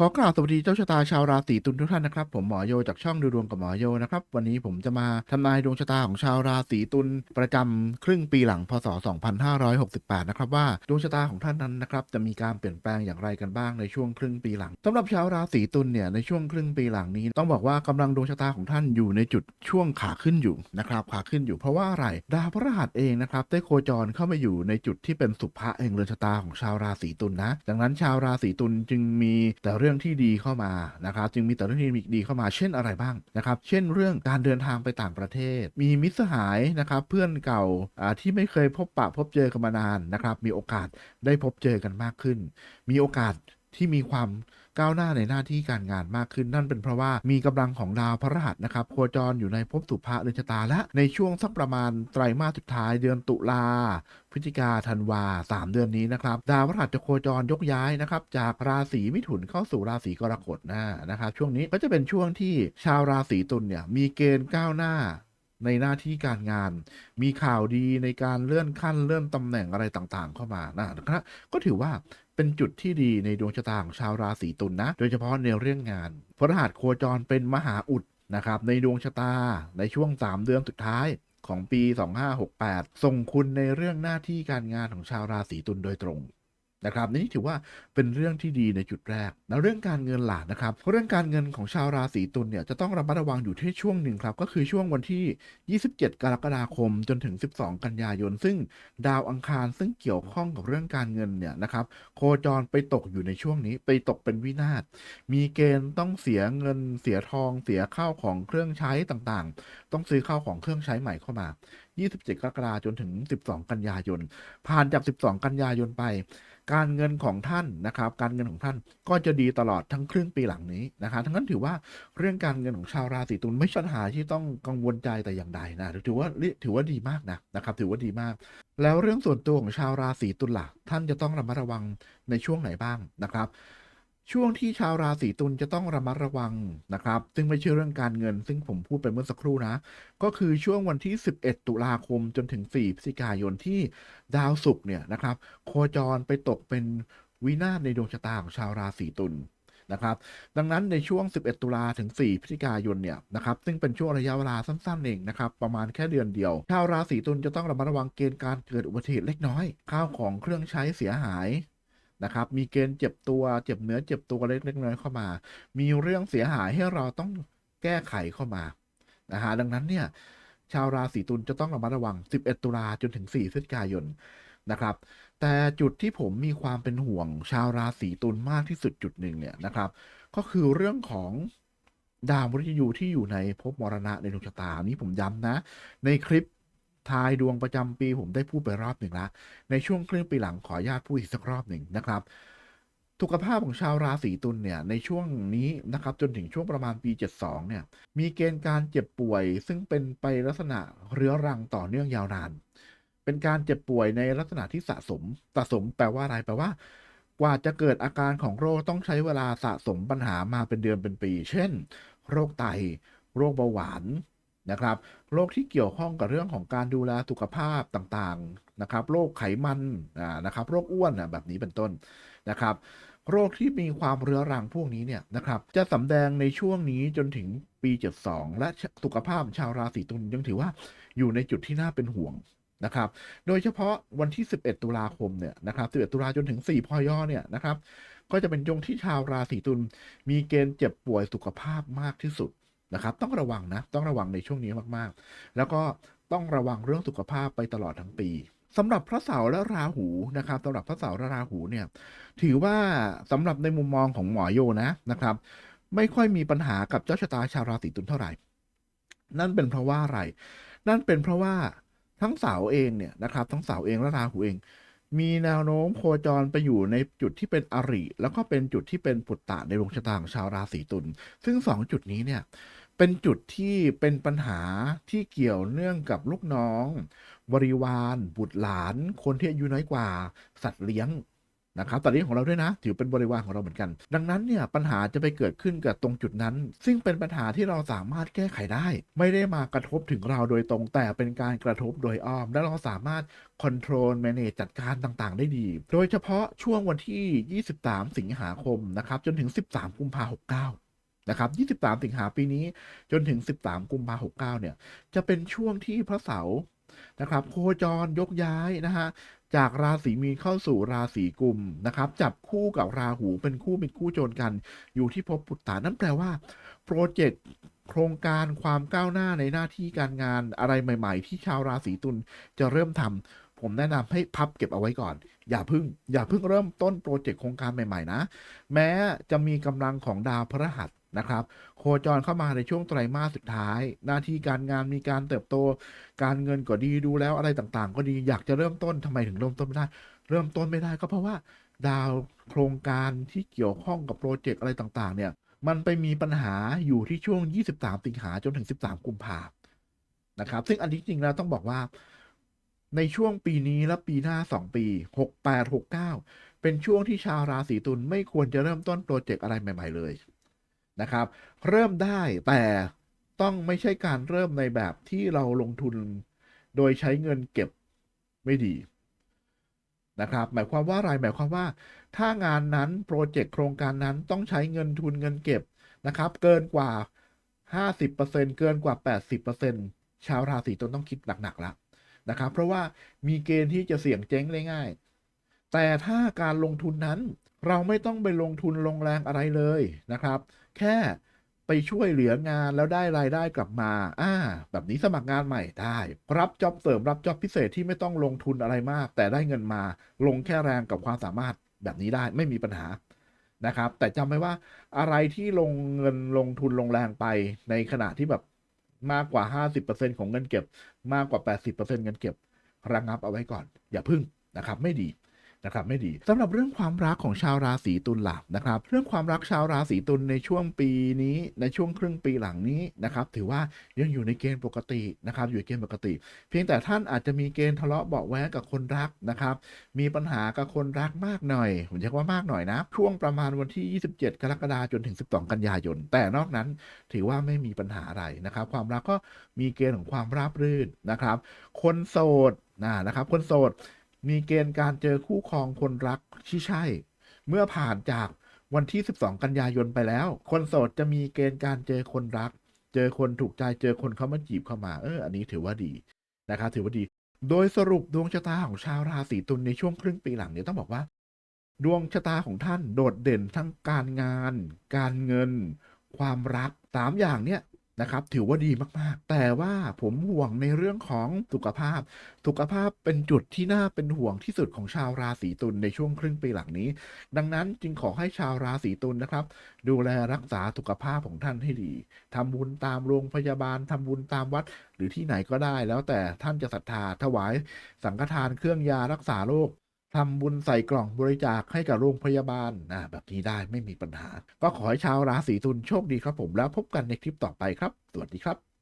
ขอกราบสวัสดีเจ้าชะตาชาวราศีตุลทุกท่านนะครับผมหมอโยจากช่องดูดวงกับหมอโยนะครับวันนี้ผมจะมาทำนายดวงชะตาของชาวราศีตุลประจำครึ่งปีหลังพศ 2568 นะครับว่าดวงชะตาของท่านนั้นนะครับจะมีการเปลี่ยนแปลงอย่างไรกันบ้างในช่วงครึ่งปีหลังสำหรับชาวราศีตุลเนี่ยในช่วงครึ่งปีหลังนี้ ต้องบอกว่ากำลังดวงชะตาของท่านอยู่ในจุดช่วงขาขึ้นอยู่นะครับขาขึ้นอยู่เพราะว่าอะไรดาวพฤหัสเองนะครับได้โคจรเข้ามาอยู่ในจุดที่เป็นสุภะแห่งเรือนชะตาของชาวราศีตุลนะ ดังนั้นชาวราศีตุลจึงมีแต่เรื่องื่องที่ดีเข้ามานะครับจึงมีแต่เรื่องที่ดีเข้ามาเช่นอะไรบ้างนะครับเช่นเรื่องการเดินทางไปต่างประเทศ มีมิตรสหายนะครับเพื่อนเก่าอ่าที่ไม่เคยพบปะพบเจอกันมานานนะครับมีโอกาสได้พบเจอกันมากขึ้น มีโอกาสที่มีความ ก้าวหน้าในหน้าที่การงานมากขึ้นนั่นเป็นเพราะว่ามีกำลังของดาวพฤหัสนะครับโคจรอยู่ในภพสุภะเรือนชะตาและในช่วงสักประมาณไตรมาสสุดท้ายเดือนตุลาพฤศจิกาธันวาสามเดือนนี้นะครับดาวพฤหัสจะโคจรยกย้ายนะครับจากราศีมิถุนเข้าสู่ราศีกรกฎนะนะครับช่วงนี้ก็จะเป็นช่วงที่ชาวราศีตุลเนี่ยมีเกณฑ์ก้าวหน้าในหน้าที่การงาน มีข่าวดีในการเลื่อนขั้นเลื่อนตำแหน่งอะไรต่างๆ เข้ามานะครับก็ถือว่า เป็นจุดที่ดีในดวงชะตาของชาวราศีตุลนะ โดยเฉพาะในเรื่องงานพระรหัสโคจรเป็นมหาอุดนะครับในดวงชะตาในช่วง 3 เดือนสุดท้ายของปี 2568 ส่งคุณในเรื่องหน้าที่การงานของชาวราศีตุลโดยตรง นะครับนี่ถือว่าเป็นเรื่องที่ดีในจุดแรก แล้วเรื่องการเงินหล่ะนะครับ เรื่องการเงินของชาวราศีตุลเนี่ยจะต้องระมัดระวังอยู่ที่ช่วงหนึ่งครับ ก็คือช่วงวันที่ 27 กรกฎาคมจนถึง 12 กันยายน ซึ่งดาวอังคารซึ่งเกี่ยวข้องกับเรื่องการเงินเนี่ยนะครับโคจรไปตกอยู่ในช่วงนี้ไปตกเป็นวินาศมีเกณฑ์ต้องเสียเงินเสียทองเสียข้าวของเครื่องใช้ต่างๆ ต้องซื้อข้าวของเครื่องใช้ใหม่เข้ามา 27 กรกฎาคมจนถึง 12 กันยายน ผ่านจาก 12 กันยายนไป การเงินของท่านนะครับ การเงินของท่านก็จะดีตลอดทั้งครึ่งปีหลังนี้นะครับทั้งนั้นถือว่าเรื่องการเงินของชาวราศีตุลไม่ใช่ปัญหาที่ต้องกังวลใจแต่อย่างใดนะถือว่าถือว่าดีมากนะนะครับ ถือว่าดีมาก แล้วเรื่องส่วนตัวของชาวราศีตุลล่ะท่านจะต้องระมัดระวังในช่วงไหนบ้างนะครับ ช่วงที่ชาวราศีตุลจะต้องระมัดระวังนะครับ ซึ่งไม่ใช่เรื่องการเงิน ซึ่งผมพูดไปเมื่อสักครู่นะ ก็คือช่วงวันที่ 11 ตุลาคมจนถึง 4 พฤศจิกายนที่ดาวศุกร์เนี่ยนะครับ โคจรไปตกเป็นวินาศในดวงชะตาของชาวราศีตุลนะครับ ดังนั้นในช่วง 11 ตุลาถึง 4 พฤศจิกายนเนี่ยนะครับ ซึ่งเป็นช่วงระยะเวลาสั้นๆเองนะครับ ประมาณแค่เดือนเดียว ชาวราศีตุลจะต้องระมัดระวังเกณฑ์การเกิดอุบัติเหตุเล็กน้อย ข้าวของเครื่องใช้เสียหาย นะครับมีเกณฑ์เจ็บตัวเจ็บเนื้อเจ็บตัวเล็กๆน้อยเข้ามา มีเรื่องเสียหายให้เราต้องแก้ไขเข้ามานะฮะดังนั้นเนี่ยชาวราศีตุลจะต้องระมัดระวัง 11 ตุลาจนถึง 4 พฤศจิกายนนะครับ แต่จุดที่ผมมีความเป็นห่วง ชาวราศีตุลมากที่สุดจุดหนึ่งเนี่ยนะครับ ก็คือเรื่องของดาวมฤตยูที่อยู่ในภพมรณะในดวงชะตานี้ผมย้ำนะ ในคลิป ทายดวงประจำปีผมได้พูดไปรอบหนึ่งแล้วในช่วงครึ่งปีหลังขออนุญาตพูดอีกสักรอบหนึ่งนะครับสุขภาพของชาวราศีตุลเนี่ยในช่วงนี้นะครับจนถึงช่วงประมาณปี 72เนี่ยมีเกณฑ์การเจ็บป่วย ซึ่งเป็นไปลักษณะเรื้อรังต่อเนื่องยาวนาน เป็นการเจ็บป่วยในลักษณะที่สะสมสะสมแปลว่าอะไรแปลว่า กว่าจะเกิดอาการของโรคต้องใช้เวลาสะสมปัญหามาเป็นเดือนเป็นปี เช่น โรคไต โรคเบาหวาน นะครับโรคที่เกี่ยวข้องกับเรื่องของการดูแลสุขภาพต่างๆนะครับโรคไขมันนะครับโรคอ้วนแบบนี้เป็นต้นนะครับ โรคที่มีความเรื้อรังพวกนี้เนี่ยนะครับ จะสำแดงในช่วงนี้จนถึงปี 72 และสุขภาพชาวราศีตุลยังถือว่าอยู่ในจุดที่น่าเป็นห่วงนะครับ โดยเฉพาะวันที่ 11 ตุลาคมเนี่ยนะครับ11 ตุลาจนถึง 4 พยเนี่ยนะครับ ก็จะเป็นช่วงที่ชาวราศีตุลมีเกณฑ์เจ็บป่วยสุขภาพมากที่สุด นะครับ ต้องระวังนะ ต้องระวังในช่วงนี้มากๆ แล้วก็ต้องระวังเรื่องสุขภาพไปตลอดทั้งปีสำหรับพระเสาร์และราหูนะครับสำหรับพระเสาร์และราหูเนี่ยถือว่าสำหรับในมุมมองของหมอโยนะนะครับ ไม่ค่อยมีปัญหากับเจ้าชะตาชาวราศีตุลเท่าไหร่ นั่นเป็นเพราะว่าอะไร นั่นเป็นเพราะว่าทั้งเสาเองเนี่ยนะครับ ทั้งเสาเองและราหูเอง มีแนวโน้มโคจรไปอยู่ในจุดที่เป็นอริ แล้วก็เป็นจุดที่เป็นปุตตะในดวงชะตาของชาวราศีตุลซึ่งสองจุดนี้เนี่ย เป็นจุดที่เป็นปัญหาที่เกี่ยวเนื่องกับลูกน้อง บริวาร บุตรหลาน คนที่อายุน้อยกว่า สัตว์เลี้ยงนะครับตอนนี้ของเราด้วยนะ ถือเป็นบริวารของเราเหมือนกัน ดังนั้นเนี่ยปัญหาจะไปเกิดขึ้นกับตรงจุดนั้น ซึ่งเป็นปัญหาที่เราสามารถแก้ไขได้ ไม่ได้มากระทบถึงเราโดยตรงแต่เป็นการกระทบโดยอ้อม และเราสามารถ control manage จัดการต่างๆ ได้ดี โดยเฉพาะช่วงวันที่ 23 สิงหาคมนะครับจนถึง 13 กุมภาพันธ์69 นะครับ 23 สิงหาปีนี้จนถึง 13 กุมภาพันธ์69 เนี่ย จะเป็นช่วงที่พระเสาร์นะครับ โคจรยกย้ายนะฮะจากราศีมีนเข้าสู่ราศีกุมนะครับ จับคู่กับราหูเป็นคู่เป็นคู่โจรกัน อยู่ที่ภพปุตตานั่นแปลว่าโปรเจกต์โครงการความก้าวหน้าในหน้าที่การงานอะไรใหม่ ๆ ที่ชาวราศีตุลจะเริ่มทำผมแนะนำให้พับเก็บเอาไว้ก่อน อย่าพึ่ง อย่าพึ่งเริ่มต้นโปรเจกต์โครงการใหม่ ๆ นะ แม้จะมีกำลังของดาวพฤหัส นะครับ โคจรเข้ามาในช่วงไตรมาสสุดท้าย หน้าที่การงานมีการเติบโต การเงินก็ดีดูแล้วอะไรต่างๆ ก็ดีอยากจะเริ่มต้นทำไมถึงเริ่มต้นไม่ได้ เริ่มต้นไม่ได้ก็เพราะว่า ดาวโครงการที่เกี่ยวข้องกับโปรเจกต์อะไรต่างๆ เนี่ย มันไปมีปัญหาอยู่ที่ช่วง 23 สิงหาจนถึง 13 กุมภานะครับ ซึ่งอันที่จริงแล้วต้องบอกว่าในช่วงปีนี้และปีหน้า 2 ปี 68 69 เป็นช่วงที่ชาวราศีตุลไม่ควรจะเริ่มต้นโปรเจกต์อะไรใหม่ ๆ เลย นะครับ เริ่มได้แต่ต้องไม่ใช่การเริ่มในแบบที่เราลงทุนโดยใช้เงินเก็บไม่ดีนะครับ หมายความว่าอะไรหมายความว่า ถ้างานนั้นโปรเจกต์โครงการนั้นต้องใช้เงินทุนเงินเก็บนะครับ เกินกว่า 50%เกินกว่า 80%ชาวราศีตุลต้องคิดหนักๆแล้วนะครับ เพราะว่ามีเกณฑ์ที่จะเสี่ยงเจ๊งได้ง่าย แต่ถ้าการลงทุนนั้น เราไม่ต้องไปลงทุนลงแรงอะไรเลยนะครับ แค่ไปช่วยเหลืองานแล้วได้รายได้กลับมาอ่าแบบนี้สมัครงานใหม่ได้ รับจ็อบเสริมรับจ็อบพิเศษที่ไม่ต้องลงทุนอะไรมาก แต่ได้เงินมาลงแค่แรงกับความสามารถแบบนี้ได้ไม่มีปัญหานะครับ แต่จำไว้ว่าอะไรที่ลงเงินลงทุนลงแรงไปในขณะที่แบบมากกว่า 50%ของเงินเก็บ มากกว่า 80%เงินเก็บระงับเอาไว้ก่อน อย่าพึ่งนะครับ ไม่ดี นะครับไม่ดีสำหรับเรื่องความรักของชาวราศีตุลลักนะครับเรื่องความรักชาวราศีตุลในช่วงปีนี้ในช่วงครึ่งปีหลังนี้นะครับถือว่ายังอยู่ในเกณฑ์ปกตินะครับอยู่ในเกณฑ์ปกติ เพียงแต่ท่านอาจจะมีเกณฑ์ทะเลาะเบาแว้งกับคนรักนะครับมีปัญหากับคนรักมากหน่อยผมใช้คำว่ามากหน่อยนะช่วงประมาณวันที่ 27 กรกฎาคมจนถึง 12 กันยายน แต่นอกนั้นถือว่าไม่มีปัญหาอะไรนะครับ ความรักก็มีเกณฑ์ของความราบรื่นนะครับ คนโสดนะนะครับ คนโสด มีเกณฑ์การเจอคู่ครองคนรักที่ใช่ เมื่อผ่านจากวันที่ 12 กันยายนไปแล้ว คนโสดจะมีเกณฑ์การเจอคนรัก เจอคนถูกใจเจอคนเข้ามาจีบเข้ามา เออ อันนี้ถือว่าดีนะครับถือว่าดี โดยสรุปดวงชะตาของชาวราศีตุลในช่วงครึ่งปีหลังเนี่ยต้องบอกว่า ดวงชะตาของท่านโดดเด่นทั้งการงาน การเงิน ความรักสามอย่างเนี่ย นะครับถือว่าดีมากๆ แต่ว่าผมห่วงในเรื่องของสุขภาพ สุขภาพเป็นจุดที่น่าเป็นห่วงที่สุดของชาวราศีตุลในช่วงครึ่งปีหลังนี้ ดังนั้นจึงขอให้ชาวราศีตุลนะครับ ดูแลรักษาสุขภาพของท่านให้ดีทำบุญตามโรงพยาบาลทำบุญตามวัด หรือที่ไหนก็ได้ แล้วแต่ท่านจะศรัทธาถวายสังฆทานเครื่องยารักษาโรค ทำบุญใส่กล่องบริจาคให้กับโรงพยาบาลนะแบบนี้ได้ไม่มีปัญหา ก็ขอให้ชาวราศีตุลโชคดีครับผมแล้วพบกันในคลิปต่อไปครับ สวัสดีครับ